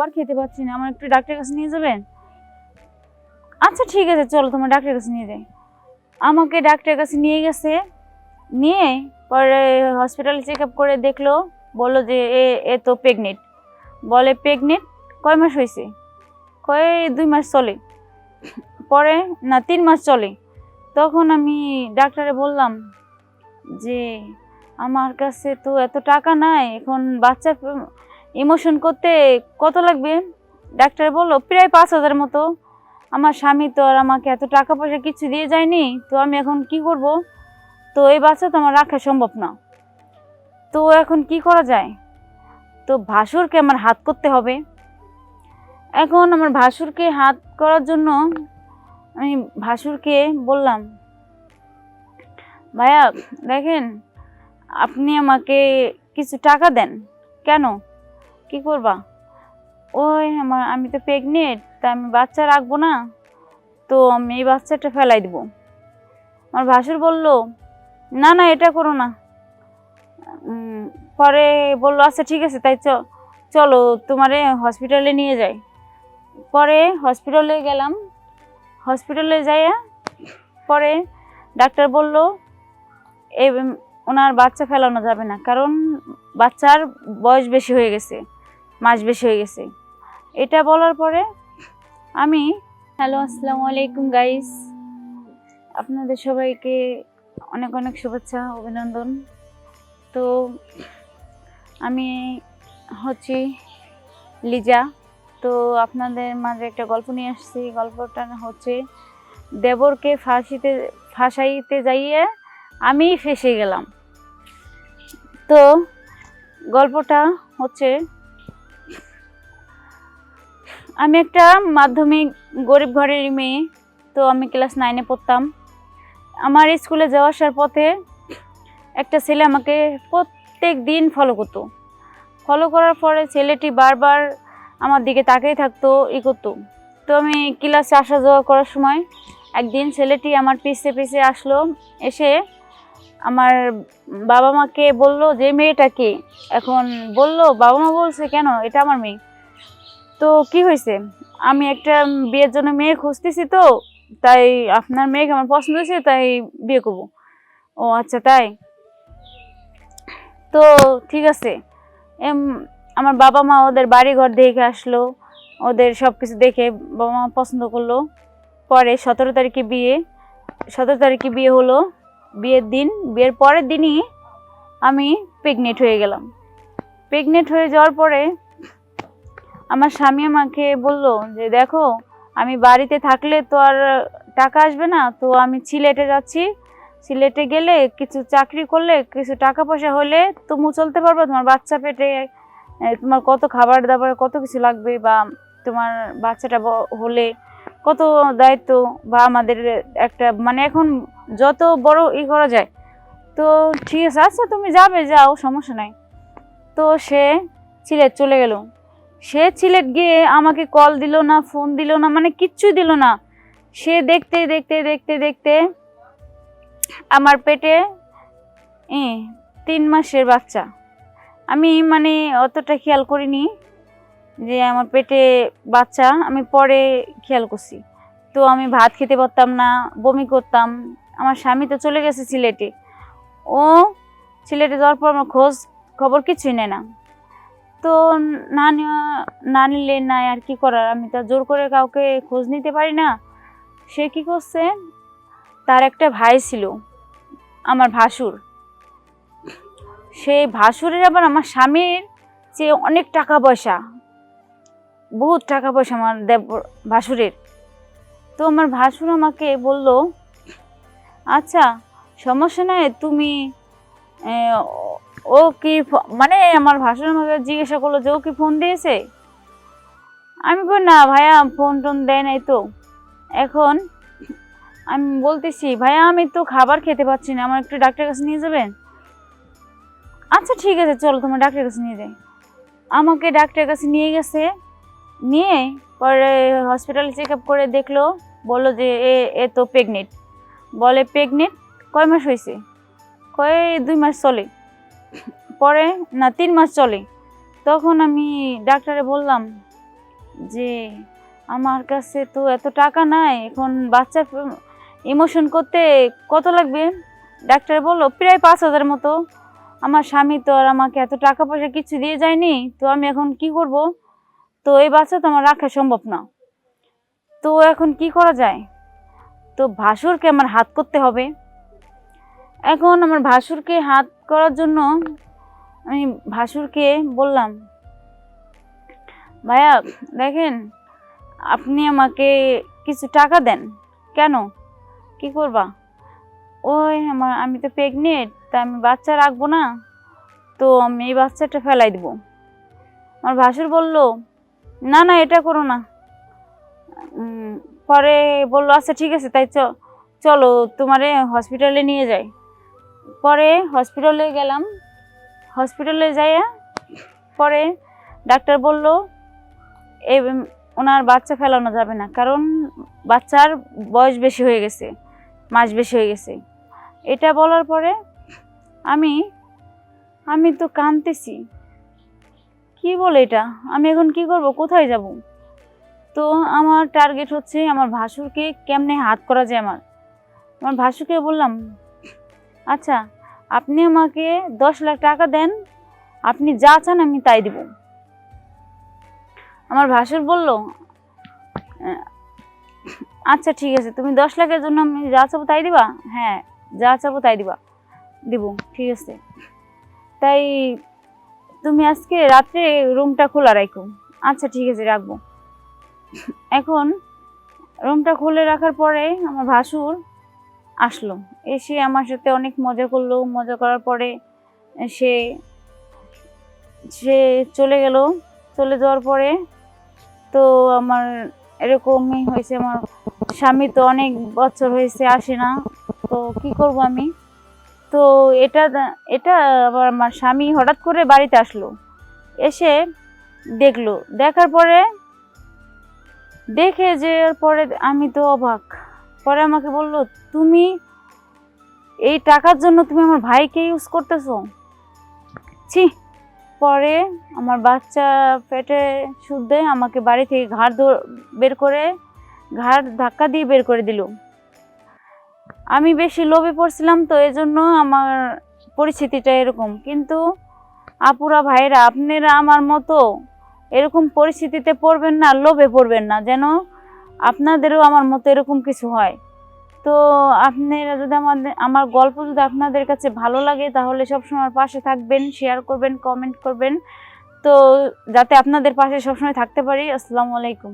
খাবার খেতে পাচ্ছি না। আমার একটু ডাক্তারের কাছে নিয়ে যাবেন? আচ্ছা ঠিক আছে, চলো তোমার ডাক্তারের কাছে নিয়ে যাই। আমাকে ডাক্তারের কাছে নিয়ে গেছে। নিয়ে পরে হসপিটালে চেক আপ করে দেখল, বলল যে এ এ তো প্রেগনেন্ট বলে প্রেগনেন্ট কয় মাস হয়েছে কয়, দুই মাস চলে। পরে, না, তিন মাস চলে। তখন আমি ডাক্তারে বললাম যে, আমার কাছে তো এত টাকা নাই, এখন বাচ্চা ইমোশন করতে কত লাগবে? ডাক্তার বলল, প্রায় পাঁচ হাজার মতো। আমার স্বামী তো আর আমাকে এত টাকা পয়সা কিছু দিয়ে যায়নি, তো আমি এখন কি করব? তো এই বাচ্চা তো আমার রাখা সম্ভব না। তো এখন কি করা যায়? তো ভাসুরকে আমার হাত করতে হবে। এখন আমার ভাসুরকে হাত করার জন্য আমি ভাসুরকে বললাম, ভাইয়া, দেখেন, আপনি আমাকে কিছু টাকা দেন। কেন? কি করবা? ওই আমার, আমি তো প্রেগনেন্ট তা আমি বাচ্চা রাখব না, তো আমি এই বাচ্চাটা ফেলাই দিব। আমার ভাসুর বলল, না না, এটা করো না। পরে বলল আচ্ছা ঠিক আছে, তাই চলো, তোমারে হসপিটালে নিয়ে যাই। পরে হসপিটালে গেলাম। হসপিটালে যাইয়া পরে ডাক্তার বলল এই ওনার বাচ্চা ফেলানো যাবে না, কারণ বাচ্চার বয়স বেশি হয়ে গেছে। মাস বেশি হয়ে গেছে। এটা বলার পরে আমি হ্যালো আসসালামু আলাইকুম গাইস আপনাদের সবাইকে অনেক অনেক শুভেচ্ছা অভিনন্দন। তো আমি হচ্ছি লিজা। তো আপনাদের মাঝে একটা গল্প নিয়ে আসছি। গল্পটা হচ্ছে দেবরকে ফাঁসিতে ফাঁসাইতে যাইয়ে আমি ফেসে গেলাম। তো গল্পটা হচ্ছে আমি একটা মাধ্যমিক গরিব ঘরের মেয়ে, তো আমি ক্লাস নাইনে পড়তাম। আমার স্কুলে যাওয়া আসার পথে একটা ছেলে আমাকে প্রত্যেক দিন ফলো করতো। ফলো করার পরে ছেলেটি বারবার আমার দিকে তাকিয়ে থাকতো, ই করতো। তো আমি ক্লাসে আসা যাওয়া করার সময় একদিন ছেলেটি আমার পিছিয়ে পিছিয়ে আসলো, এসে আমার বাবা মাকে বলল, যে মেয়েটা কে? এখন বলল, বাবা মা বলছে কেন? এটা আমার মেয়ে। তো কি হয়েছে? আমি একটা বিয়ের জন্য মেয়ে খুঁজতেছি তো, তাই আপনার মেয়েকে আমার পছন্দ হয়েছে, তাই বিয়ে করব। ও আচ্ছা তাই? তো ঠিক আছে। এম, আমার বাবা মা ওদের বাড়ি ঘর দেখে আসলো, ওদের সব কিছু দেখে বাবা মা পছন্দ করল। পরে সতেরো তারিখে বিয়ে, সতেরো তারিখে বিয়ে হলো, বিয়ের দিন, বিয়ের পরের দিনই আমি প্রেগনেন্ট হয়ে গেলাম। প্রেগনেন্ট হয়ে যাওয়ার পরে আমার স্বামী আমাকে বলল যে, দেখো, আমি বাড়িতে থাকলে তো আর টাকা আসবে না, তো আমি সিলেটে যাচ্ছি। সিলেটে গেলে কিছু চাকরি করলে কিছু টাকা পয়সা হলে তুমি চলতে পারবে, তোমার বাচ্চা পেটে তোমার কত খাবার দাবার, কত কিছু লাগবে বা তোমার বাচ্চাটা হলে কত দায়িত্ব বা আমাদের একটা মানে এখন যত বড় ই করা যায়। তো ঠিক আছে আচ্ছা তুমি যাবে, যাও, সমস্যা নাই। তো সে সিলেট চলে গেল। সে সিলেট গিয়ে আমাকে কল দিল না ফোন দিল না মানে কিচ্ছুই দিল না। সে দেখতে দেখতে দেখতে দেখতে আমার পেটে তিন মাসের বাচ্চা। আমি মানে অতটা খেয়াল করিনি যে আমার পেটে বাচ্চা, আমি পরে খেয়াল করছি। তো আমি ভাত খেতে পারতাম না, বমি করতাম। আমার স্বামী তো চলে গেছে সিলেটে। ও সিলেটে যাওয়ার পর আমার খোঁজ খবর কিছুই নেয় না। তো না নেওয়া- না নিলে নাই আর কি করার? আমি তো জোর করে কাউকে খোঁজ নিতে পারি না। সে কি করছে? তার একটা ভাই ছিল, আমার ভাসুর। সেই ভাসুরের আবার আমার স্বামীর যে অনেক টাকা পয়সা। বহুত টাকা পয়সা আমার দেব, ভাসুরের। তো আমার ভাসুর আমাকে বলল আচ্ছা সমস্যা নাই, তুমি ও- কি মানে আমার ভাসুর আমাকে জিজ্ঞাসা করল যে ও কি ফোন দিয়েছে? আমি বলি, না ভাইয়া ফোন টোন দেয় নাই তো। এখন আমি বলতেছি, ভাইয়া, আমি তো খাবার খেতে পাচ্ছি না, আমার একটু ডাক্তারের কাছে নিয়ে যাবেন? আচ্ছা ঠিক আছে, চলো তোমার ডাক্তারের কাছে নিয়ে যাই। আমাকে ডাক্তারের কাছে নিয়ে গেছে, নিয়ে পরে হসপিটালে চেক আপ করে দেখল, বলল যে এ এ তো প্রেগনেন্ট বলে প্রেগনেন্ট কয় মাস হয়েছে কয় দুই মাস চলে। পরে না, তিন মাস চলে। তখন আমি ডাক্তারে বললাম যে, আমার কাছে তো এত টাকা নাই, এখন বাচ্চা ইমোশন করতে কত লাগবে? ডাক্তার বলল, প্রায় পাঁচ হাজার মতো। আমার স্বামী তো আর আমাকে এত টাকা পয়সা কিছু দিয়ে যায়নি, তো আমি এখন কি করব? তো এই বাচ্চা তো আমার রাখা সম্ভব না। তো এখন কি করা যায়? তো ভাসুরকে আমার হাত করতে হবে। এখন আমার ভাসুরকে হাত করার জন্য আমি ভাসুরকে বললাম, ভাইয়া, দেখেন, আপনি আমাকে কিছু টাকা দেন। কেন? কি করবা? ওই আমার, আমি তো প্রেগনেন্ট তা আমি বাচ্চা রাখব না, তো আমি এই বাচ্চাটা ফেলাই দিব। আমার ভাসুর বলল, না না, এটা করো না। পরে বলল আচ্ছা ঠিক আছে, তাই চলো, তোমারে হসপিটালে নিয়ে যাই। পরে হসপিটালে গেলাম। হসপিটালে যাইয়া পরে ডাক্তার বলল এই ওনার বাচ্চা ফেলানো যাবে না, কারণ বাচ্চার বয়স বেশি হয়ে গেছে, মাস বেশি হয়ে গেছে। এটা বলার পরে আমি আমি তো কাঁদতেছি। কি বলে এটা? আমি এখন কি করব? কোথায় যাব? তো আমার টার্গেট হচ্ছে আমার ভাসুরকে কেমনে হাত করা যায় আমার। আমার ভাসুরকে বললাম আচ্ছা আপনি আমাকে দশ লাখ টাকা দেন, আপনি যা চান আমি তাই দিব। আমার ভাসুর বলল আচ্ছা ঠিক আছে, তুমি দশ লাখের জন্য আমি যা চাবো তাই দিবা? হ্যাঁ যা চাবো তাই দিবা, দিব, ঠিক আছে। তাই তুমি আজকে রাত্রে রুমটা খোলা রাখো। আচ্ছা ঠিক আছে, রাখব। এখন রুমটা খুলে রাখার পরে আমার ভাসুর আসলো। এসে আমার সাথে অনেক মজা করল। মজা করার পরে সে সে চলে গেল। চলে যাওয়ার পরে তো আমার এরকমই হয়েছে। আমার স্বামী তো অনেক বছর হয়েছে, আসে না। তো কি করব আমি? তো এটা এটা আবার আমার স্বামী হঠাৎ করে বাড়িতে আসলো। এসে দেখল। দেখার পরে, দেখে যে পরে আমি তো অবাক। পরে আমাকে বলল, তুমি এই টাকার জন্য তুমি আমার ভাইকে ইউজ করতেছো? ছি, পরে আমার বাচ্চা পেটে শুদ্ধে আমাকে বাড়ি থেকে ঘাড় বের করে ঘাড় ধাক্কা দিয়ে বের করে দিল। আমি বেশি লোভে পড়ছিলাম তো, এজন্য আমার পরিস্থিতিটা এরকম। কিন্তু আপুরা ভাইরা আপনারা আমার মতো এরকম পরিস্থিতিতে পড়বেন না, লোভে পড়বেন না, যেন আপনাদেরও আমার মতো এরকম কিছু হয়? তো আপনারা যদি আমাদের, আমার গল্প যদি আপনাদের কাছে ভালো লাগে, তাহলে সবসময় আমার পাশে থাকবেন শেয়ার করবেন কমেন্ট করবেন। তো যাতে আপনাদের পাশে সবসময় থাকতে পারি। আসসালামু আলাইকুম।